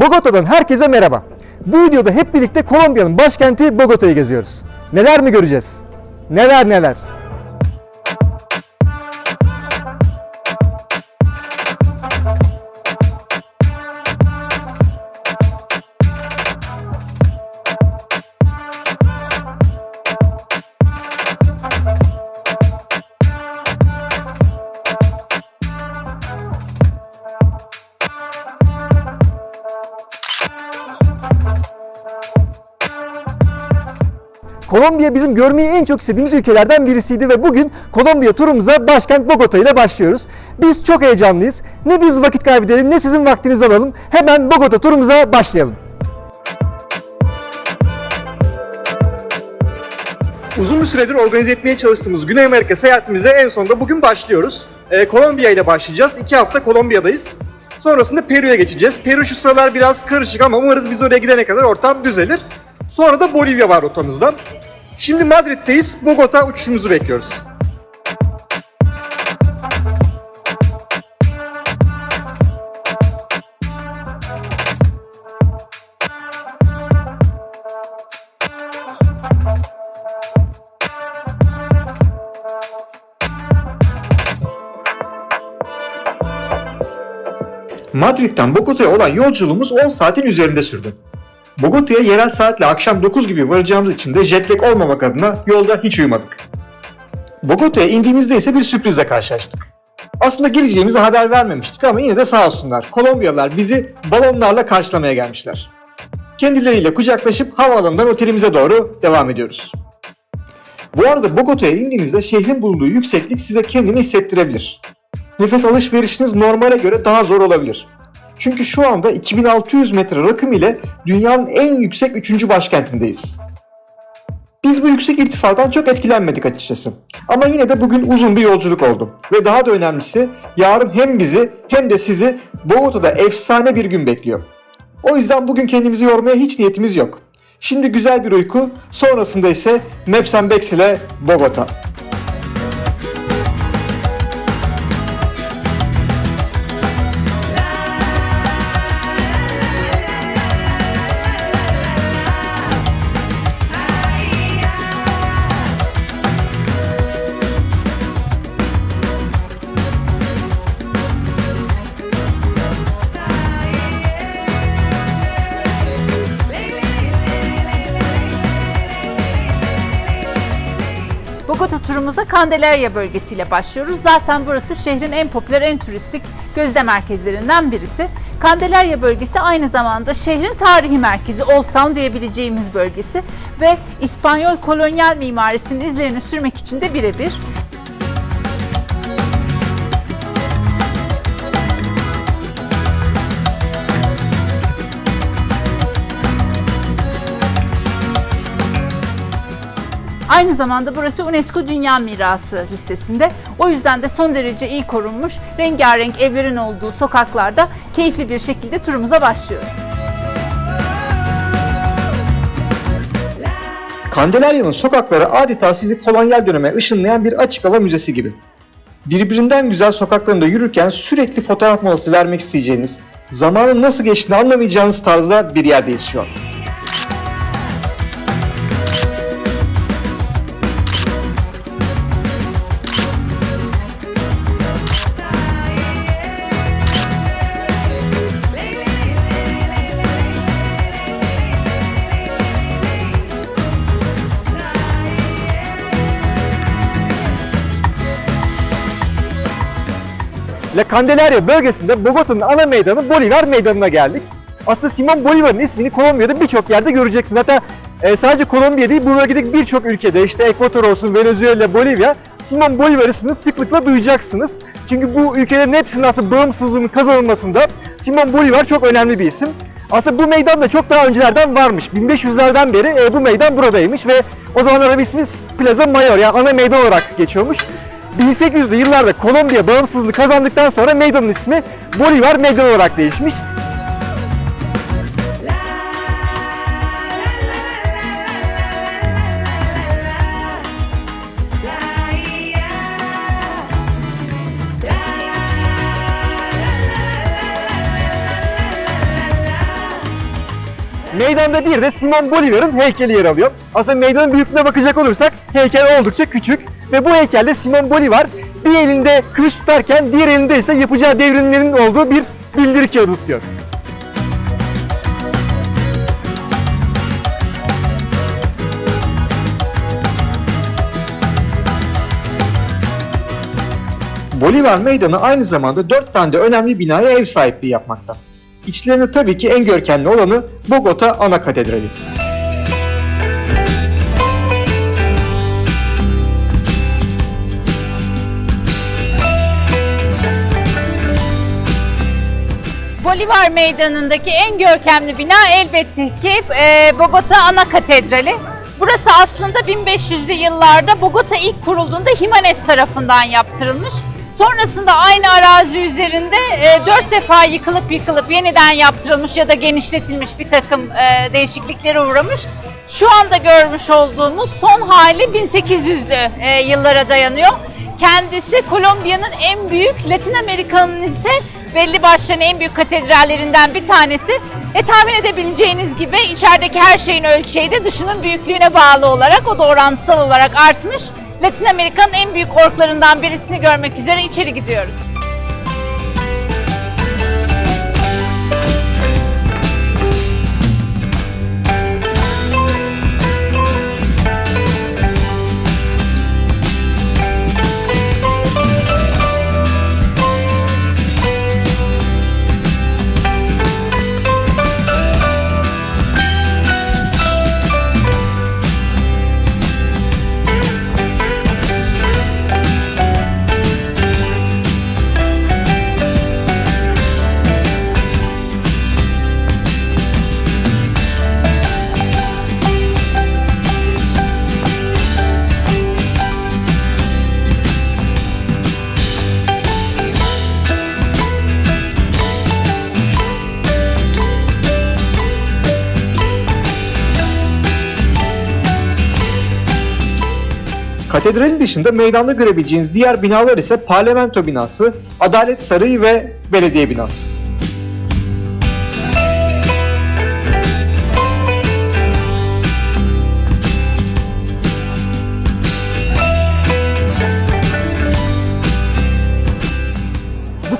Bogota'dan herkese merhaba. Bu videoda hep birlikte Kolombiya'nın başkenti Bogota'yı geziyoruz. Neler mi göreceğiz? Neler neler. Kolombiya bizim görmeyi en çok istediğimiz ülkelerden birisiydi ve bugün Kolombiya turumuza başkent Bogota ile başlıyoruz. Biz çok heyecanlıyız. Ne biz vakit kaybedelim ne sizin vaktinizi alalım. Hemen Bogota turumuza başlayalım. Uzun bir süredir organize etmeye çalıştığımız Güney Amerika seyahatimize en sonunda bugün başlıyoruz. Ee, Kolombiya ile başlayacağız. İki hafta Kolombiya'dayız. Sonrasında Peru'ya geçeceğiz. Peru şu sıralar biraz karışık ama umarız biz oraya gidene kadar ortam düzelir. Sonra da Bolivya var rotamızda. Şimdi Madrid'deyiz. Bogota uçuşumuzu bekliyoruz. Madrid'den Bogota'ya olan yolculuğumuz 10 saatin üzerinde sürdü. Bogota'ya yerel saatle akşam 9 gibi varacağımız için de jet lag olmamak adına yolda hiç uyumadık. Bogota'ya indiğimizde ise bir sürprizle karşılaştık. Aslında geleceğimizi haber vermemiştik ama yine de sağ olsunlar. Kolombiyalılar bizi balonlarla karşılamaya gelmişler. Kendileriyle kucaklaşıp havaalanından otelimize doğru devam ediyoruz. Bu arada Bogota'ya indiğinizde şehrin bulunduğu yükseklik size kendini hissettirebilir. Nefes alışverişiniz normale göre daha zor olabilir. Çünkü şu anda 2600 metre rakım ile dünyanın en yüksek 3. başkentindeyiz. Biz bu yüksek irtifadan çok etkilenmedik açıkçası. Ama yine de bugün uzun bir yolculuk oldu. Ve daha da önemlisi yarın hem bizi hem de sizi Bogota'da efsane bir gün bekliyor. O yüzden bugün kendimizi yormaya hiç niyetimiz yok. Şimdi güzel bir uyku, sonrasında ise Maps Bex ile Bogota. Turumuza Candelaria bölgesiyle başlıyoruz. Zaten burası şehrin en popüler, en turistik gözde merkezlerinden birisi. Candelaria bölgesi aynı zamanda şehrin tarihi merkezi, Old Town diyebileceğimiz bölgesi ve İspanyol kolonyal mimarisinin izlerini sürmek için de birebir. Aynı zamanda burası UNESCO Dünya Mirası listesinde. O yüzden de son derece iyi korunmuş, rengarenk evlerin olduğu sokaklarda keyifli bir şekilde turumuza başlıyoruz. Candelaria'nın sokakları adeta sizi kolonyal döneme ışınlayan bir açık hava müzesi gibi. Birbirinden güzel sokaklarında yürürken sürekli fotoğraf molası vermek isteyeceğiniz, zamanın nasıl geçtiğini anlamayacağınız tarzda bir yerdeyiz şu an. La Candelaria bölgesinde Bogota'nın ana meydanı Bolivar Meydanı'na geldik. Aslında Simon Bolivar'ın ismini Kolombiya'da birçok yerde göreceksiniz. Hatta e, sadece Kolombiya değil bu bölgedeki birçok ülkede işte Ekvator olsun, Venezuela, Bolivya Simon Bolivar ismini sıklıkla duyacaksınız. Çünkü bu ülkelerin hepsinin aslında bağımsızlığının kazanılmasında Simon Bolivar çok önemli bir isim. Aslında bu meydan da çok daha öncelerden varmış. 1500'lerden beri e, bu meydan buradaymış ve o zamanlar ismi Plaza Mayor yani ana meydan olarak geçiyormuş. 1800'lü yıllarda Kolombiya bağımsızlığı kazandıktan sonra meydanın ismi Bolivar Meydan olarak değişmiş. Meydanda bir de Simon Bolivar'ın heykeli yer alıyor. Aslında meydanın büyüklüğüne bakacak olursak heykel oldukça küçük ve bu heykelde Simon Bolivar bir elinde kılıç tutarken diğer elinde ise yapacağı devrimlerin olduğu bir bildiri kağıdı tutuyor. Bolivar Meydanı aynı zamanda 4 tane de önemli binaya ev sahipliği yapmakta. İçlerinde tabii ki en görkemli olanı Bogota Ana Katedrali. Bolivar Meydanı'ndaki en görkemli bina elbette ki e, Bogota Ana Katedrali. Burası aslında 1500'lü yıllarda Bogota ilk kurulduğunda Jimenez tarafından yaptırılmış. Sonrasında aynı arazi üzerinde e, dört defa yıkılıp yıkılıp yeniden yaptırılmış ya da genişletilmiş bir takım e, değişikliklere uğramış. Şu anda görmüş olduğumuz son hali 1800'lü e, yıllara dayanıyor. Kendisi Kolombiya'nın en büyük, Latin Amerika'nın ise belli başlı en büyük katedrallerinden bir tanesi. E tahmin edebileceğiniz gibi içerideki her şeyin ölçeği de dışının büyüklüğüne bağlı olarak o da orantısal olarak artmış. Latin Amerika'nın en büyük orklarından birisini görmek üzere içeri gidiyoruz. Katedralin dışında meydanda görebileceğiniz diğer binalar ise Parlamento binası, Adalet Sarayı ve Belediye binası.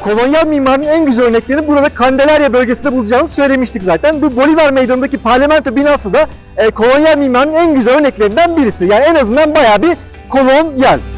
Kolonyal mimarinin en güzel örneklerini burada Candelaria bölgesinde bulacağınızı söylemiştik zaten. Bu Bolivar Meydanı'ndaki parlamento binası da e, kolonyal mimarinin en güzel örneklerinden birisi. Yani en azından bayağı bir kolonyal.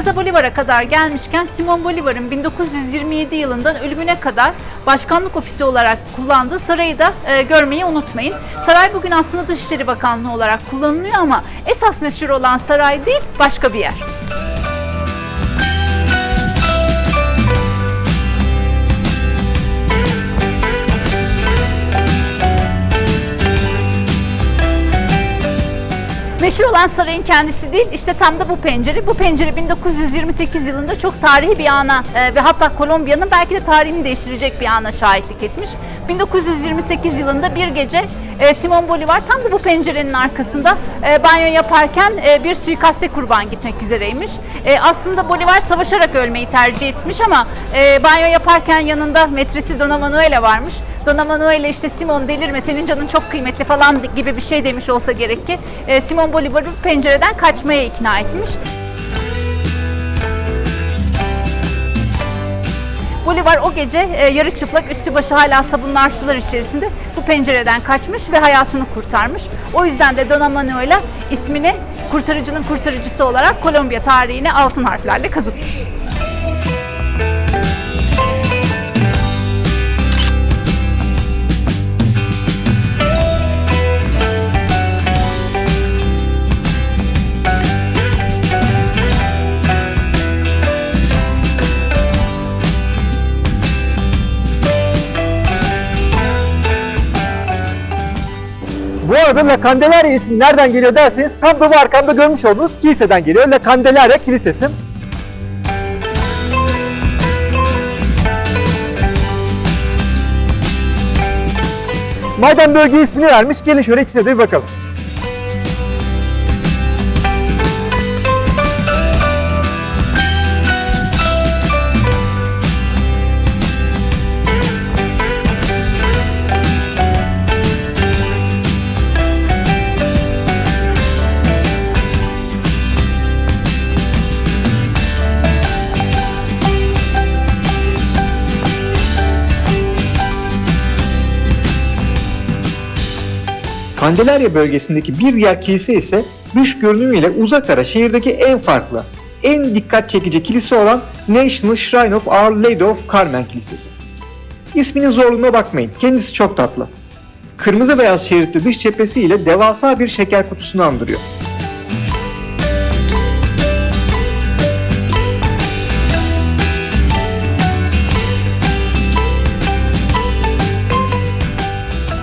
Plaza Bolivar'a kadar gelmişken Simon Bolivar'ın 1927 yılından ölümüne kadar başkanlık ofisi olarak kullandığı sarayı da e, görmeyi unutmayın. Saray bugün aslında Dışişleri Bakanlığı olarak kullanılıyor ama esas meşhur olan saray değil başka bir yer. Meşhur olan sarayın kendisi değil, işte tam da bu pencere. Bu pencere 1928 yılında çok tarihi bir ana e, ve hatta Kolombiya'nın belki de tarihini değiştirecek bir ana şahitlik etmiş. 1928 yılında bir gece e, Simon Bolivar tam da bu pencerenin arkasında e, banyo yaparken e, bir suikaste kurban gitmek üzereymiş. Aslında Bolivar savaşarak ölmeyi tercih etmiş ama banyo yaparken yanında metresi Dona Manuela varmış. Dona Manuela işte Simon delirme senin canın çok kıymetli falan gibi bir şey demiş olsa gerek ki e, Simon Bolivar'ı pencereden kaçmaya ikna etmiş. Bolivar o gece e, yarı çıplak üstü başı hala sabunlar sular içerisinde bu pencereden kaçmış ve hayatını kurtarmış. O yüzden de Dona Manuela ismini kurtarıcının kurtarıcısı olarak Kolombiya tarihine altın harflerle kazıtmış. La Candelaria ismi nereden geliyor derseniz tam da bu arkamda görmüş olduğunuz kiliseden geliyor. La Candelaria Kilisesi. Madem bölge ismini vermiş gelin şöyle içine de bir bakalım. Kandelarya bölgesindeki bir diğer kilise ise dış görünümüyle uzak ara şehirdeki en farklı, en dikkat çekici kilise olan National Shrine of Our Lady of Carmen Kilisesi. İsminin zorluğuna bakmayın, kendisi çok tatlı. Kırmızı beyaz şeritli dış cephesi ile devasa bir şeker kutusunu andırıyor.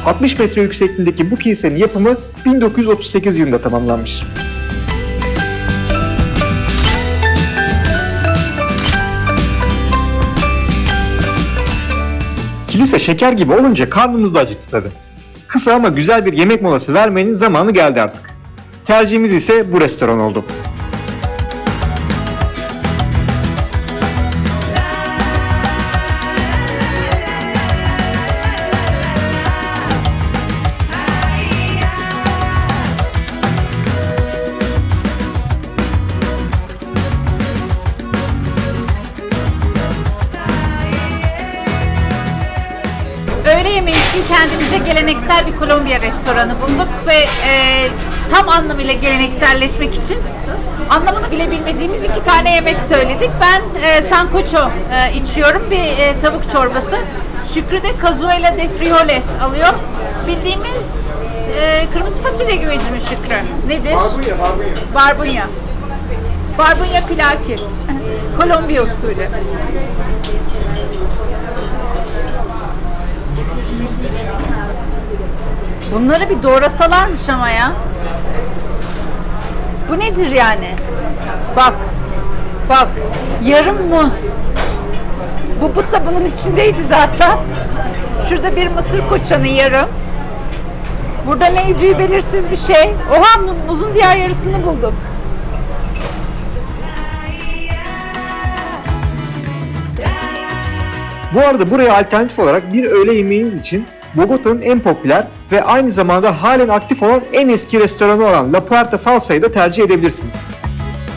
...60 metre yüksekliğindeki bu kilisenin yapımı 1938 yılında tamamlanmış. Kilise şeker gibi olunca karnımız da acıktı tabi. Kısa ama güzel bir yemek molası vermenin zamanı geldi artık. Tercihimiz ise bu restoran oldu. Kendimize geleneksel bir Kolombiya restoranı bulduk ve e, tam anlamıyla gelenekselleşmek için anlamını bile bilmediğimiz iki tane yemek söyledik. Ben e, sancocho e, içiyorum, bir e, tavuk çorbası. Şükrü de cazuela de frijoles alıyor. Bildiğimiz e, kırmızı fasulye güveci mi Şükrü? Nedir? Barbunya, barbunya. Barbunya. Barbunya pilaki. Kolombiya usulü. Bunları bir doğrasalarmış ama ya. Bu nedir yani? Bak. Bak. Yarım muz. Bu but da bunun içindeydi zaten. Şurada bir mısır koçanı yarım. Burada neydi belirsiz bir şey. Oha mu- muzun diğer yarısını buldum. Bu arada buraya alternatif olarak bir öğle yemeğiniz için Bogota'nın en popüler ve aynı zamanda halen aktif olan en eski restoranı olan La Puerta Falsa'yı da tercih edebilirsiniz.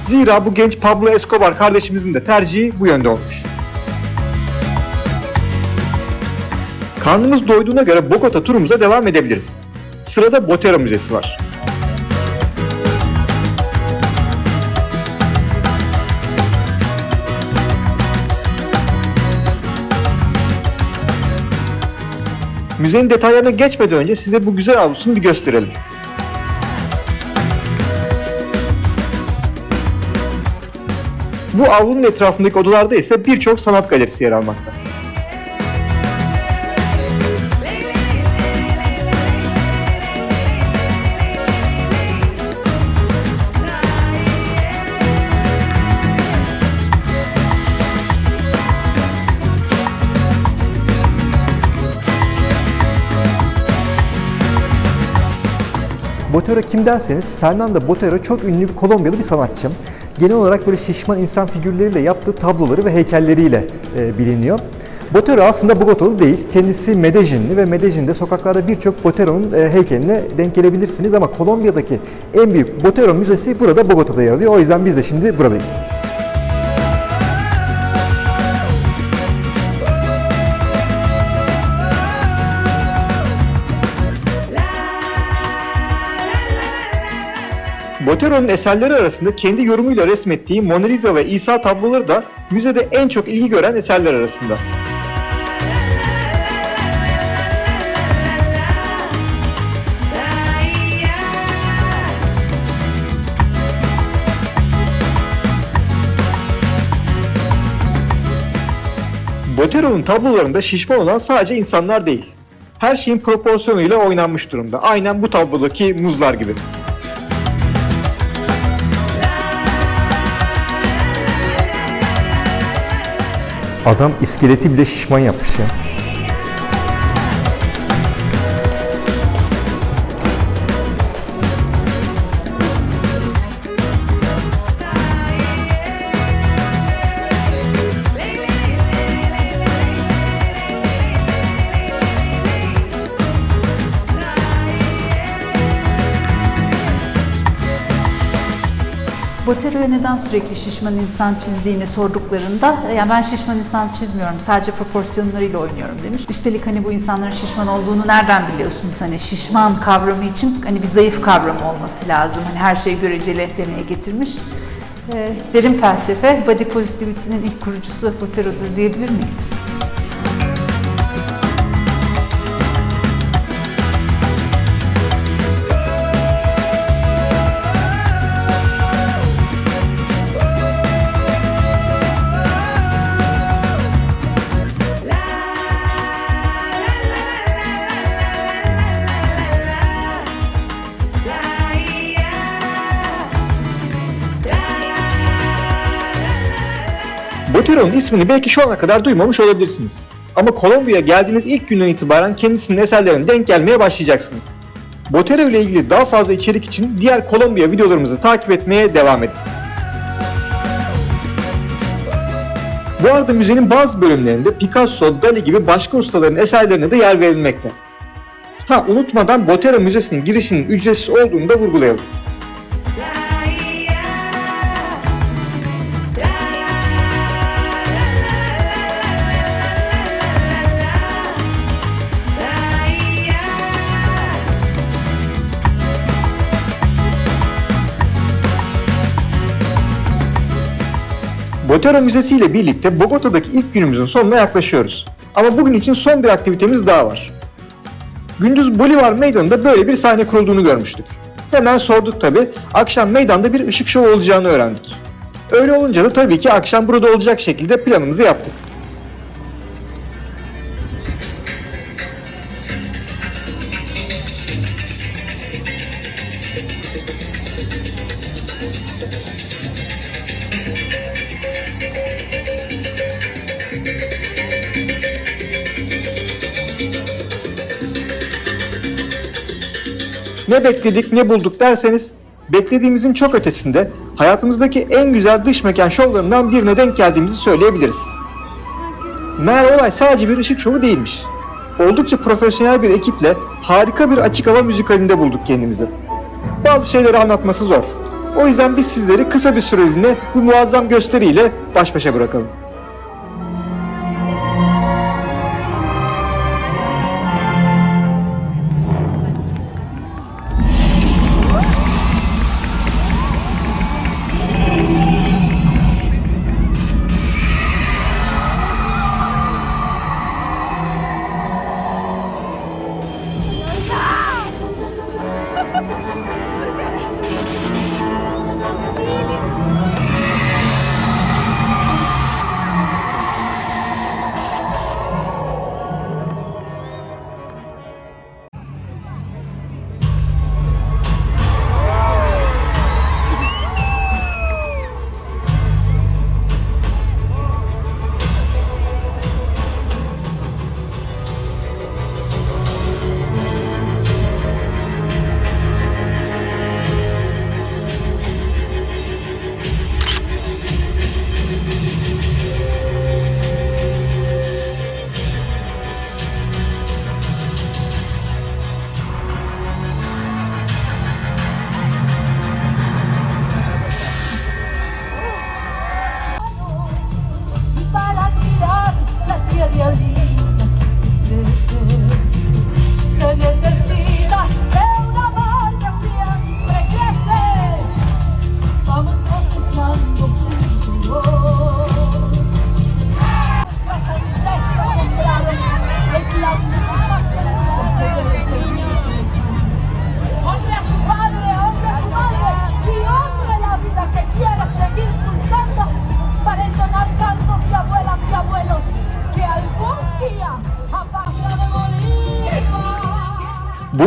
Zira bu genç Pablo Escobar kardeşimizin de tercihi bu yönde olmuş. Karnımız doyduğuna göre Bogota turumuza devam edebiliriz. Sırada Botero Müzesi var. Müzenin detaylarına geçmeden önce size bu güzel avlusunu bir gösterelim. Bu avlunun etrafındaki odalarda ise birçok sanat galerisi yer almakta. Botero kim derseniz Fernando Botero çok ünlü bir Kolombiyalı bir sanatçı. Genel olarak böyle şişman insan figürleriyle yaptığı tabloları ve heykelleriyle e, biliniyor. Botero aslında Bogotalı değil. Kendisi Medellinli ve Medellin'de sokaklarda birçok Botero'nun e, heykeline denk gelebilirsiniz ama Kolombiya'daki en büyük Botero Müzesi burada Bogota'da yer alıyor. O yüzden biz de şimdi buradayız. Botero'nun eserleri arasında kendi yorumuyla resmettiği Mona Lisa ve İsa tabloları da müzede en çok ilgi gören eserler arasında. Botero'nun tablolarında şişman olan sadece insanlar değil. Her şeyin proporsiyonuyla oynanmış durumda. Aynen bu tablodaki muzlar gibi. Adam iskeleti bile şişman yapmış ya. Botero'ya neden sürekli şişman insan çizdiğini sorduklarında yani ben şişman insan çizmiyorum sadece proporsiyonlarıyla oynuyorum demiş. Üstelik hani bu insanların şişman olduğunu nereden biliyorsunuz? Hani şişman kavramı için hani bir zayıf kavramı olması lazım. Hani her şey göreceli demeye getirmiş. Ee, derin felsefe, body positivity'nin ilk kurucusu Botero'dur diyebilir miyiz? Botero'nun ismini belki şu ana kadar duymamış olabilirsiniz. Ama Kolombiya'ya geldiğiniz ilk günden itibaren kendisinin eserlerine denk gelmeye başlayacaksınız. Botero ile ilgili daha fazla içerik için diğer Kolombiya videolarımızı takip etmeye devam edin. Bu arada müzenin bazı bölümlerinde Picasso, Dali gibi başka ustaların eserlerine de yer verilmekte. Ha unutmadan Botero Müzesi'nin girişinin ücretsiz olduğunu da vurgulayalım. Botero Müzesi ile birlikte Bogota'daki ilk günümüzün sonuna yaklaşıyoruz. Ama bugün için son bir aktivitemiz daha var. Gündüz Bolivar Meydanı'nda böyle bir sahne kurulduğunu görmüştük. Hemen sorduk tabi, akşam meydanda bir ışık şovu olacağını öğrendik. Öyle olunca da tabii ki akşam burada olacak şekilde planımızı yaptık. Bekledik ne bulduk derseniz beklediğimizin çok ötesinde hayatımızdaki en güzel dış mekan şovlarından birine denk geldiğimizi söyleyebiliriz. Meğer olay sadece bir ışık şovu değilmiş. Oldukça profesyonel bir ekiple harika bir açık hava müzikalinde bulduk kendimizi. Bazı şeyleri anlatması zor. O yüzden biz sizleri kısa bir süreliğine bu muazzam gösteriyle baş başa bırakalım.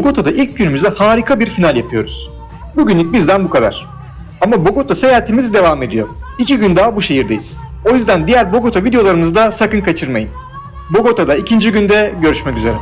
Bogota'da ilk günümüzde harika bir final yapıyoruz. Bugünlük bizden bu kadar. Ama Bogota seyahatimiz devam ediyor. İki gün daha bu şehirdeyiz. O yüzden diğer Bogota videolarımızı da sakın kaçırmayın. Bogota'da ikinci günde görüşmek üzere.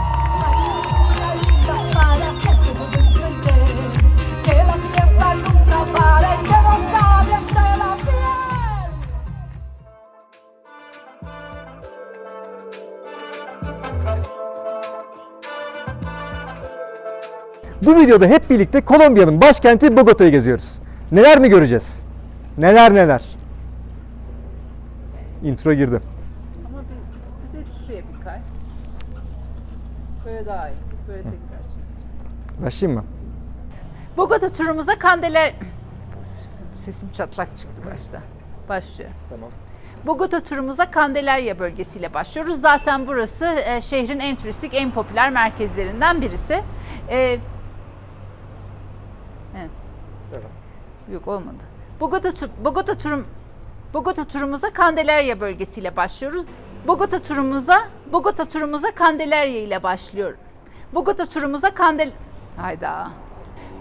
Videoda hep birlikte Kolombiya'nın başkenti Bogota'yı geziyoruz. Neler mi göreceğiz? Neler neler. Intro girdi. Ama bir, bir de şuraya bir kay. Böyle daha iyi. Böyle tekrar çekeceğim. Başlayayım mı? Bogota turumuza Kandeler... Sesim çatlak çıktı başta. Başlıyor. Tamam. Bogota turumuza Candelaria bölgesiyle başlıyoruz. Zaten burası e, şehrin en turistik, en popüler merkezlerinden birisi. E. Yok olmadı. Bogota Bogota turum Bogota turumuza Candelaria bölgesiyle başlıyoruz. Bogota turumuza Bogota turumuza Candelaria ile başlıyor. Bogota turumuza Kandel Hayda.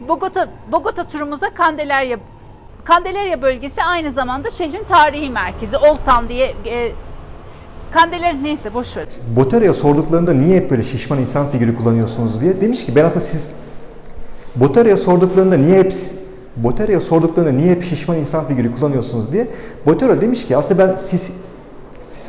Bogota Bogota turumuza Candelaria Candelaria bölgesi aynı zamanda şehrin tarihi merkezi. Old Town diye e, Candelaria neyse boş ver. Botera'ya sorduklarında niye hep böyle şişman insan figürü kullanıyorsunuz diye demiş ki ben aslında siz Botera'ya sorduklarında niye hep Botera'ya sorduklarında niye hep şişman insan figürü kullanıyorsunuz diye Botero demiş ki aslında ben sis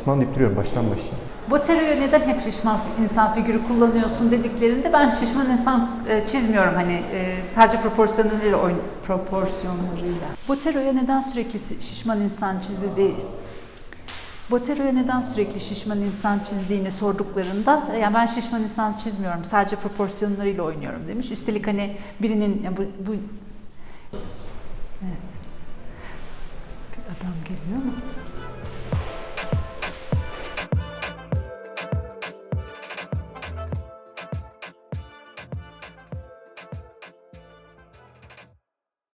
Sisman deyip duruyorum baştan başlayayım. Botero'ya neden hep şişman insan figürü kullanıyorsun dediklerinde ben şişman insan e, çizmiyorum hani e, sadece proporsiyonlarıyla oyn proporsiyonlarıyla. Botero'ya neden sürekli şişman insan çizdi Botero'ya neden sürekli şişman insan çizdiğini sorduklarında e, yani ben şişman insan çizmiyorum sadece proporsiyonlarıyla oynuyorum demiş. Üstelik hani birinin bu, bu Evet. Bir adam geliyor mu?